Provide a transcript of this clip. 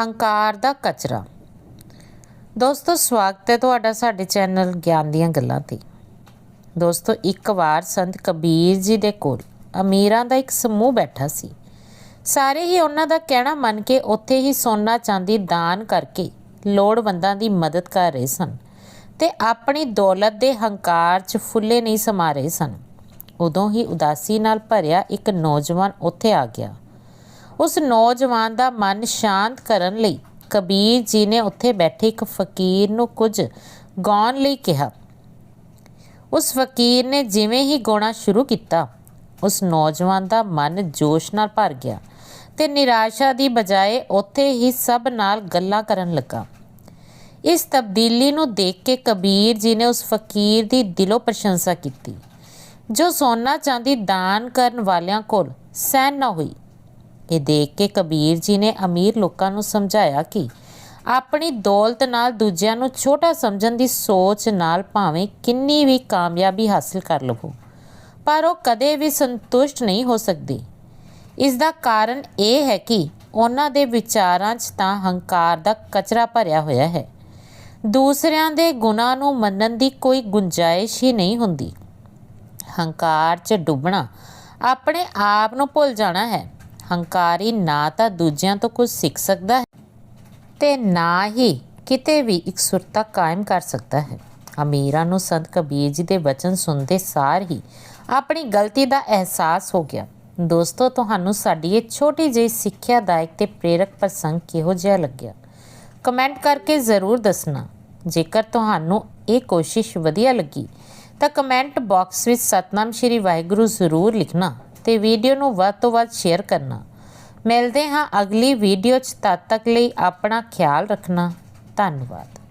ਹੰਕਾਰ ਦਾ ਕਚਰਾ। ਦੋਸਤੋ, ਸਵਾਗਤ ਹੈ ਤੁਹਾਡਾ ਸਾਡੇ ਚੈਨਲ ਗਿਆਨ ਦੀਆਂ ਗੱਲਾਂ ਤੇ। ਦੋਸਤੋ, ਇੱਕ ਵਾਰ ਸੰਤ ਕਬੀਰ ਜੀ ਦੇ ਕੋਲ ਅਮੀਰਾਂ ਦਾ ਇੱਕ ਸਮੂਹ ਬੈਠਾ ਸੀ। ਸਾਰੇ ਹੀ ਉਹਨਾਂ ਦਾ ਕਹਿਣਾ ਮੰਨ ਕੇ ਉੱਥੇ ਹੀ ਸੋਨਾ ਚਾਂਦੀ ਦਾਨ ਕਰਕੇ ਲੋੜਵੰਦਾਂ ਦੀ ਮਦਦ ਕਰ ਰਹੇ ਸਨ ਤੇ ਆਪਣੀ ਦੌਲਤ ਦੇ ਹੰਕਾਰ 'ਚ ਫੁੱਲੇ ਨਹੀਂ ਸਮਾ ਰਹੇ ਸਨ। ਉਦੋਂ ਹੀ ਉਦਾਸੀ ਨਾਲ ਭਰਿਆ ਇੱਕ ਨੌਜਵਾਨ ਉੱਥੇ ਆ ਗਿਆ। ਉਸ ਨੌਜਵਾਨ ਦਾ ਮਨ ਸ਼ਾਂਤ ਕਰਨ ਲਈ ਕਬੀਰ ਜੀ ਨੇ ਉੱਥੇ ਬੈਠੇ ਇੱਕ ਫਕੀਰ ਨੂੰ ਕੁਝ ਗਾਉਣ ਲਈ ਕਿਹਾ। ਉਸ ਫਕੀਰ ਨੇ ਜਿਵੇਂ ਹੀ ਗਾਉਣਾ ਸ਼ੁਰੂ ਕੀਤਾ, ਉਸ ਨੌਜਵਾਨ ਦਾ ਮਨ ਜੋਸ਼ ਨਾਲ ਭਰ ਗਿਆ ਤੇ ਨਿਰਾਸ਼ਾ ਦੀ ਬਜਾਏ ਉੱਥੇ ਹੀ ਸਭ ਨਾਲ ਗੱਲਾਂ ਕਰਨ ਲੱਗਾ। ਇਸ ਤਬਦੀਲੀ ਨੂੰ ਦੇਖ ਕੇ ਕਬੀਰ ਜੀ ਨੇ ਉਸ ਫਕੀਰ ਦੀ ਦਿਲੋਂ ਪ੍ਰਸ਼ੰਸਾ ਕੀਤੀ, ਜੋ ਸੋਨਾ ਚਾਂਦੀ ਦਾਨ ਕਰਨ ਵਾਲਿਆਂ ਕੋਲ ਸਹਿਨ ਨਾ ਹੋਈ। ਇਹ ਦੇਖ ਕੇ ਕਬੀਰ ਜੀ ਨੇ ਅਮੀਰ ਲੋਕਾਂ ਨੂੰ ਸਮਝਾਇਆ ਕਿ ਆਪਣੀ ਦੌਲਤ ਨਾਲ ਦੂਜਿਆਂ ਨੂੰ ਛੋਟਾ ਸਮਝਣ ਦੀ ਸੋਚ ਨਾਲ ਭਾਵੇਂ ਕਿੰਨੀ ਵੀ ਕਾਮਯਾਬੀ ਹਾਸਲ ਕਰ ਲਵੋ, ਪਰ ਉਹ ਕਦੇ ਵੀ ਸੰਤੁਸ਼ਟ ਨਹੀਂ ਹੋ ਸਕਦੀ। ਇਸ ਦਾ ਕਾਰਨ ਇਹ ਹੈ ਕਿ ਉਹਨਾਂ ਦੇ ਵਿਚਾਰਾਂ 'ਚ ਤਾਂ ਹੰਕਾਰ ਦਾ ਕਚਰਾ ਭਰਿਆ ਹੋਇਆ ਹੈ। ਦੂਸਰਿਆਂ ਦੇ ਗੁਨਾਹ ਨੂੰ ਮੰਨਣ ਦੀ ਕੋਈ ਗੁੰਜਾਇਸ਼ ਹੀ ਨਹੀਂ ਹੁੰਦੀ। ਹੰਕਾਰ 'ਚ ਡੁੱਬਣਾ ਆਪਣੇ ਆਪ ਨੂੰ ਭੁੱਲ ਜਾਣਾ ਹੈ। ਹੰਕਾਰੀ ਨਾ ਤਾਂ ਦੂਜਿਆਂ ਤੋਂ ਕੁਝ ਸਿੱਖ ਸਕਦਾ ਹੈ ਤੇ ਨਾ ਹੀ ਕਿਤੇ ਵੀ ਇਕਸੁਰਤਾ ਕਾਇਮ ਕਰ ਸਕਦਾ ਹੈ। ਅਮੀਰਾਂ ਨੂੰ ਸੰਤ ਕਬੀਰ ਜੀ ਦੇ ਵਚਨ ਸੁਣਦੇ ਸਾਰ ਹੀ ਆਪਣੀ ਗਲਤੀ ਦਾ ਅਹਿਸਾਸ ਹੋ ਗਿਆ। ਦੋਸਤੋ, ਤੁਹਾਨੂੰ ਸਾਡੀ ਇਹ ਛੋਟੀ ਜਿਹੀ ਸਿੱਖਿਆਦਾਇਕ ਤੇ ਪ੍ਰੇਰਕ ਪ੍ਰਸੰਗ ਕਿਹੋ ਜਿਹਾ ਲੱਗਿਆ? ਕਮੈਂਟ ਕਰਕੇ ਜ਼ਰੂਰ ਦੱਸਣਾ। ਜੇਕਰ ਤੁਹਾਨੂੰ ਇਹ ਕੋਸ਼ਿਸ਼ ਵਧੀਆ ਲੱਗੀ ਤਾਂ ਕਮੈਂਟ ਬਾਕਸ ਵਿੱਚ ਸਤਨਾਮ ਸ਼੍ਰੀ ਵਾਹਿਗੁਰੂ ਜ਼ਰੂਰ ਲਿਖਣਾ। ਤੇ ਵੀਡੀਓ ਨੂੰ ਵੱਧ ਤੋਂ ਵੱਧ ਸ਼ੇਅਰ ਕਰਨਾ। ਮਿਲਦੇ ਹਾਂ ਅਗਲੀ ਵੀਡੀਓ 'ਚ। ਤਦ ਤੱਕ ਲਈ ਆਪਣਾ ਖਿਆਲ ਰੱਖਣਾ। ਧੰਨਵਾਦ।